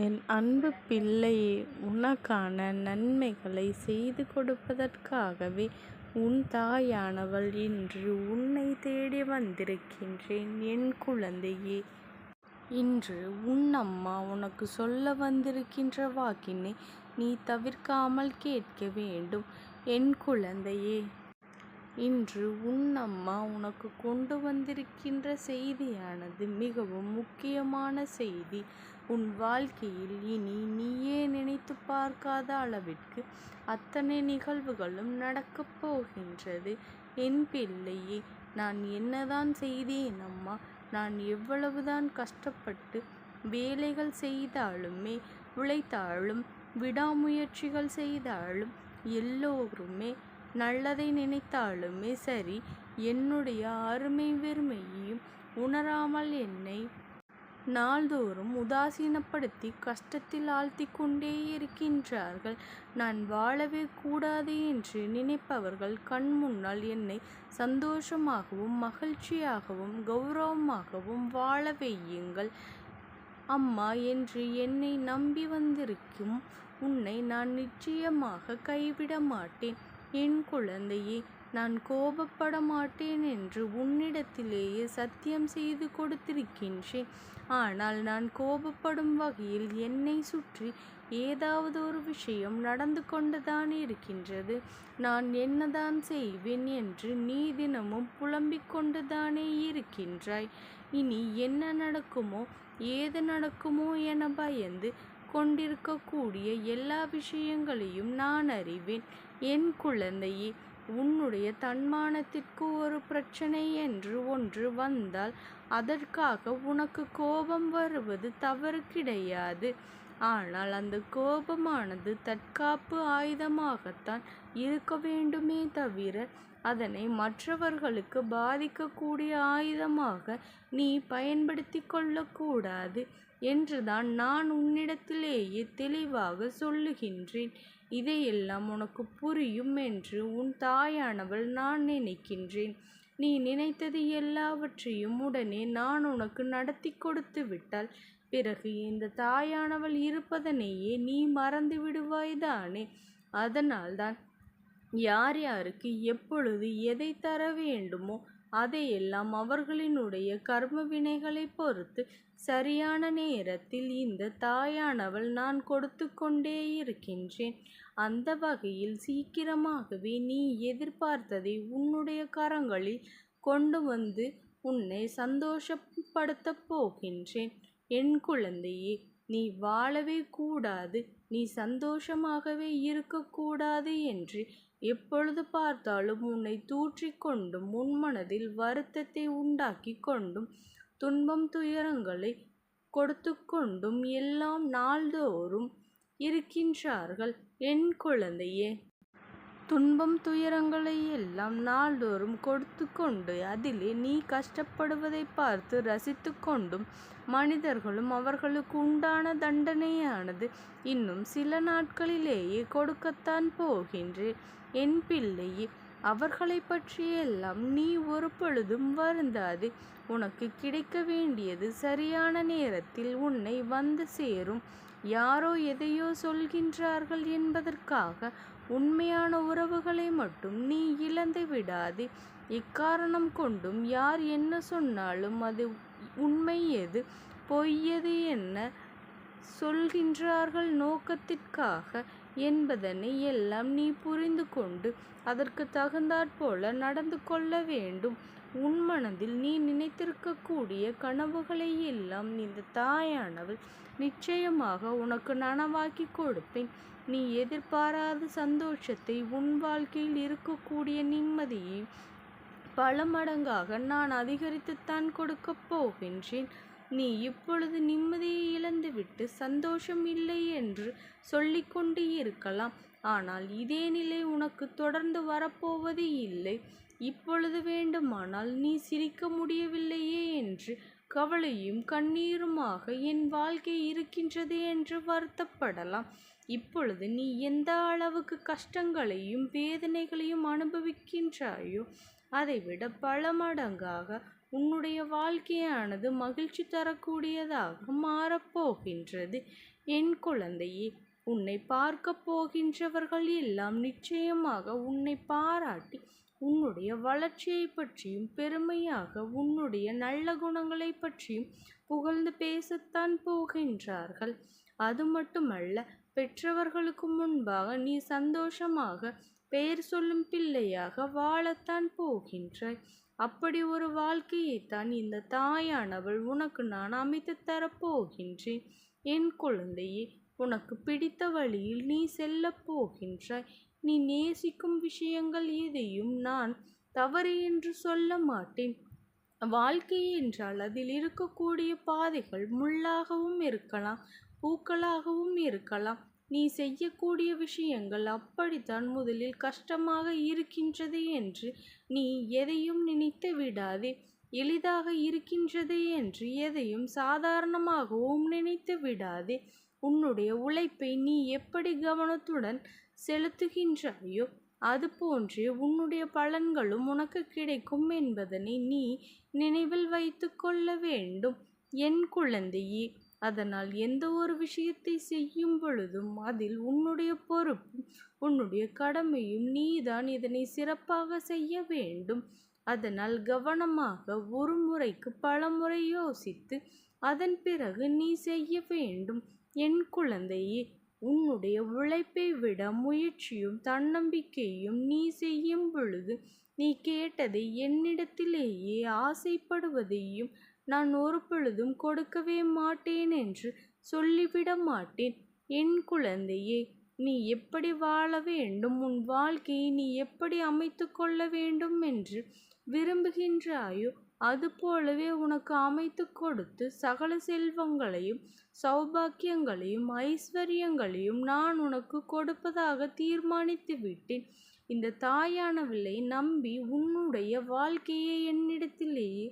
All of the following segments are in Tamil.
என் அன்பு பிள்ளையே உனக்கான நன்மைகளை செய்து கொடுப்பதற்காகவே உன் தாயானவள் இன்று உன்னை தேடி வந்திருக்கின்றேன் என் குழந்தையே. இன்று உன் அம்மா உனக்கு சொல்ல வந்திருக்கின்ற வாக்கினை நீ தவிர்க்காமல் கேட்க வேண்டும் என் குழந்தையே. இன்று உன் அம்மா உனக்கு கொண்டு வந்திருக்கின்ற செய்தியானது மிகவும் முக்கியமான செய்தி. உன் வாழ்க்கையில் இனி நீயே நினைத்து பார்க்காத அளவிற்கு அத்தனை நிகழ்வுகளும் நடக்கப் போகின்றது என் பிள்ளையே. நான் என்னதான் செய்தேன் அம்மா. நான் எவ்வளவுதான் கஷ்டப்பட்டு வேலைகள் செய்தாலுமே உழைத்தாலும் விடாமுயற்சிகள் செய்தாலும் எல்லோருமே நல்லதை நினைத்தாலுமே சரி என்னுடைய அருமை வெறுமையையும் உணராமல் என்னை நாள்தோறும் உதாசீனப்படுத்தி கஷ்டத்தில் ஆழ்த்தி கொண்டே இருக்கின்றார்கள். நான் வாழவே கூடாது என்று நினைப்பவர்கள் கண் முன்னால் என்னை சந்தோஷமாகவும் மகிழ்ச்சியாகவும் கௌரவமாகவும் வாழ வையுங்கள் அம்மா என்று என்னை நம்பி வந்திருக்கும் உன்னை நான் நிச்சயமாக கைவிட மாட்டேன் என் குழந்தையே. நான் கோபப்பட மாட்டேன் என்று உன்னிடத்திலேயே சத்தியம் செய்து கொடுத்திருக்கின்றேன். ஆனால் நான் கோபப்படும் வகையில் என்னை சுற்றி ஏதாவது ஒரு விஷயம் நடந்து கொண்டுதான் இருக்கின்றது. நான் என்னதான் செய்வேன் என்று நீ தினமும் புலம்பிக் கொண்டுதானே இருக்கின்றாய். இனி என்ன நடக்குமோ ஏது நடக்குமோ என பயந்து கொண்டிருக்கக்கூடிய எல்லா விஷயங்களையும் நான் அறிவேன் என் குழந்தையே. உன்னுடைய தன்மானத்திற்கு ஒரு பிரச்சனை என்று ஒன்று வந்தால் அதற்காக உனக்கு கோபம் வருவது தவறு கிடையாது. ஆனால் அந்த கோபமானது தற்காப்பு ஆயுதமாகத்தான் இருக்க வேண்டுமே தவிர அதனை மற்றவர்களுக்கு பாதிக்கக்கூடிய ஆயுதமாக நீ பயன்படுத்திக் கொள்ளக்கூடாது என்றுதான் நான் உன்னிடத்திலேயே தெளிவாக சொல்லுகின்றேன். இதையெல்லாம் உனக்கு புரியும் என்று உன் தாயானவள் நான் நினைக்கின்றேன். நீ நினைத்தது எல்லாவற்றையும் உடனே நான் உனக்கு நடத்திக் கொடுத்துவிட்டால் பிறகு இந்த தாயானவள் இருப்பதனையே நீ மறந்து விடுவாய்தானே. அதனால்தான் யார் யாருக்கு எப்பொழுது எதை தர வேண்டுமோ அதையெல்லாம் அவர்களினுடைய கர்ம வினைகளைப் பொறுத்து சரியான நேரத்தில் இந்த தாயானவள் நான் கொடுத்து கொண்டே இருக்கின்றேன். அந்த வகையில் சீக்கிரமாகவே நீ எதிர்பார்த்ததை உன்னுடைய கரங்களில் கொண்டு வந்து உன்னை சந்தோஷப்படுத்தப் போகின்றேன் என் குழந்தையே. நீ வாழவே கூடாது நீ சந்தோஷமாகவே இருக்கக்கூடாது என்று எப்பொழுது பார்த்தாலும் உன்னை தூற்றிக்கொண்டும் உன் மனதில் வருத்தத்தை உண்டாக்கிக் கொண்டும் துன்பம் துயரங்களை கொடுத்து கொண்டும் எல்லாம் நாள்தோறும் இருக்கின்றார்கள் என் குழந்தையே. துன்பம் துயரங்களை எல்லாம் நாள்தோறும் கொடுத்து கொண்டு அதிலே நீ கஷ்டப்படுவதை பார்த்து ரசித்து கொண்டும் மனிதர்களும் அவர்களுக்கு உண்டான தண்டனையானது இன்னும் சில நாட்களிலேயே கொடுக்கத்தான் போகின்றேன் என் பிள்ளையே. அவர்களை பற்றியெல்லாம் நீ ஒரு பொழுதும் வருந்தாது உனக்கு கிடைக்க வேண்டியது சரியான நேரத்தில் உன்னை வந்து சேரும். யாரோ எதையோ சொல்கின்றார்கள் என்பதற்காக உண்மையான உறவுகளை மட்டும் நீ இழந்து விடாதே. இக்காரணம் கொண்டும் யார் என்ன சொன்னாலும் அது உண்மை எது பொய் எது என்ன சொல்கின்றார்கள் நோக்கத்திற்காக என்பதனை எல்லாம் நீ புரிந்து கொண்டு அதற்கு தகுந்தாற்போல நடந்து கொள்ள வேண்டும். உன் மனதில் நீ நினைத்திருக்கக்கூடிய கனவுகளை எல்லாம் இந்த தாயானவள் நிச்சயமாக உனக்கு நனவாக்கிக் கொடுப்பேன். நீ எதிர்பாராத சந்தோஷத்தை உன் வாழ்க்கையில் இருக்கக்கூடிய நிம்மதியை பல மடங்காக நான் அதிகரித்துத்தான் கொடுக்கப் போகின்றேன். நீ இப்பொழுது நிம்மதியை இழந்துவிட்டு சந்தோஷம் இல்லை என்று சொல்லிக்கொண்டு இருக்கலாம். ஆனால் இதே நிலை உனக்கு தொடர்ந்து வரப்போவது இல்லை. இப்பொழுது வேண்டுமானால் நீ சிரிக்க முடியவில்லையே என்று கவலையும் கண்ணீருமாக என் வாழ்க்கை இருக்கின்றது என்று வருத்தப்படலாம். இப்பொழுது நீ எந்த அளவுக்கு கஷ்டங்களையும் வேதனைகளையும் அனுபவிக்கின்றாயோ அதைவிட பல மடங்காக உன்னுடைய வாழ்க்கையானது மகிழ்ச்சி தரக்கூடியதாக மாறப்போகின்றது என் குழந்தையே உன்னை பார்க்கப் போகின்றவர்கள் எல்லாம் நிச்சயமாக உன்னை பாராட்டி உன்னுடைய வளர்ச்சியை பற்றியும் பெருமையாக உன்னுடைய நல்ல குணங்களை பற்றியும் புகழ்ந்து பேசத்தான் போகின்றார்கள். அது மட்டுமல்ல பெற்றவர்களுக்கு முன்பாக நீ சந்தோஷமாக பெயர் சொல்லும் பிள்ளையாக வாழத்தான் போகின்றாய். அப்படி ஒரு வாழ்க்கையைத்தான் இந்த தாயானவள் உனக்கு நான் அமைத்து தரப்போகின்றேன். என் குழந்தையே உனக்கு பிடித்த வழியில் நீ செல்லப் போகின்றாய். நீ நேசிக்கும் விஷயங்கள் எதையும் நான் தவறு என்று சொல்ல மாட்டேன். வாழ்க்கை என்றால் அதில் இருக்கக்கூடிய பாதைகள் முள்ளாகவும் இருக்கலாம் பூக்களாகவும் இருக்கலாம். நீ செய்யக்கூடிய விஷயங்கள் அப்படித்தான் முதலில் கஷ்டமாக இருக்கின்றது என்று நீ எதையும் நினைத்து விடாதே. எளிதாக இருக்கின்றது என்று எதையும் சாதாரணமாகவும் நினைத்து விடாதே. உன்னுடைய உழைப்பை நீ எப்படி கவனத்துடன் செலுத்துகின்றாயோ அதுபோன்றே உன்னுடைய பலன்களும் உனக்கு கிடைக்கும் என்பதனை நீ நினைவில் வைத்து கொள்ள வேண்டும். என் குழந்தையே அதனால் எந்த ஒரு விஷயத்தை செய்யும் பொழுதும் அதில் உன்னுடைய பொறுப்பும் உன்னுடைய கடமையும் நீதான் இதனை சிறப்பாக செய்ய வேண்டும். அதனால் கவனமாக ஒரு முறைக்கு பல முறை யோசித்து அதன் பிறகு நீ செய்ய வேண்டும். என் குழந்தையே உன்னுடைய உழைப்பை விட முயற்சியும் தன்னம்பிக்கையும் நீ செய்யும் பொழுது நீ கேட்டதை என்னிடத்திலேயே ஆசைப்படுவதையும் நான் ஒரு பொழுதும் கொடுக்கவே மாட்டேன் என்று சொல்லிவிட மாட்டேன். என் குழந்தையே நீ எப்படி வாழ வேண்டும்? உன் வாழ்க்கையை நீ எப்படி அமைத்து கொள்ள வேண்டும் என்று விரும்புகின்றாயோ அதுபோலவே உனக்கு அமைத்து கொடுத்து சகல செல்வங்களையும் சௌபாக்கியங்களையும் ஐஸ்வர்யங்களையும் நான் உனக்கு கொடுப்பதாக தீர்மானித்து விட்டேன். இந்த தாயானவளை நம்பி உன்னுடைய வாழ்க்கையை என்னிடத்திலேயே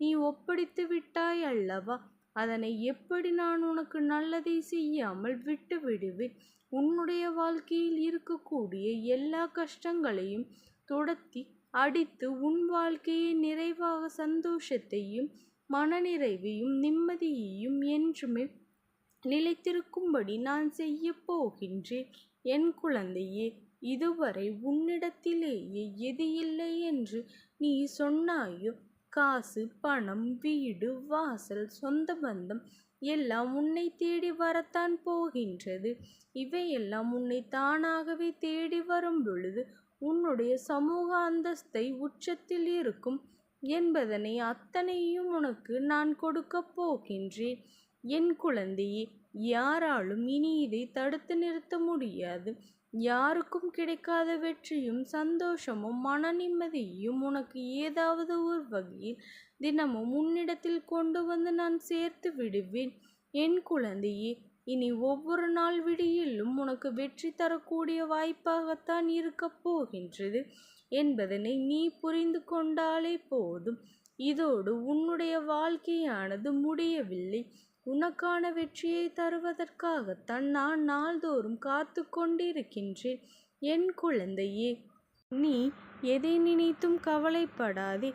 நீ ஒப்படைத்து விட்டாய் அல்லவா? அதனை எப்படி நான் உனக்கு நல்லதை செய்யாமல் விட்டு விடுவேன்? உன்னுடைய வாழ்க்கையில் இருக்கக்கூடிய எல்லா கஷ்டங்களையும் துடத்தி அடித்து உன் வாழ்க்கையை நிறைவாக சந்தோஷத்தையும் மனநிறைவையும் நிம்மதியையும் என்றுமே நிலைத்திருக்கும்படி நான் செய்ய போகின்றேன். என் குழந்தையே இதுவரை உன்னிடத்திலேயே எது இல்லை என்று நீ சொன்னாயோ? காசு பணம் வீடு வாசல் சொந்த பந்தம் எல்லாம் உன்னை தேடி வரத்தான் போகின்றது. இவையெல்லாம் உன்னை தானாகவே தேடி வரும் பொழுது உன்னுடைய சமூக அந்தஸ்தை உச்சத்தில் இருக்கும் என்பதனை அத்தனையும் உனக்கு நான் கொடுக்கப் போகின்றேன். என் குழந்தையே யாராலும் இனி இதை தடுத்து நிறுத்த முடியாது. யாருக்கும் கிடைக்காத வெற்றியும் சந்தோஷமும் மன நிம்மதியும் உனக்கு ஏதாவது ஒரு வகையில் தினமும் உன்னிடத்தில் கொண்டு வந்து நான் சேர்த்து விடுவேன். என் குழந்தையே இனி ஒவ்வொரு நாள் விடியிலும் உனக்கு வெற்றி தரக்கூடிய வாய்ப்பாகத்தான் இருக்கப் போகின்றது என்பதனை நீ புரிந்து கொண்டாலே போதும். இதோடு உன்னுடைய வாழ்க்கையானது முடியவில்லை. உனக்கான வெற்றியை தருவதற்காகத்தான் நான் நாள்தோறும் காத்து கொண்டிருக்கின்றேன். என் குழந்தையே நீ எதை நினைத்தும் கவலைப்படாதே.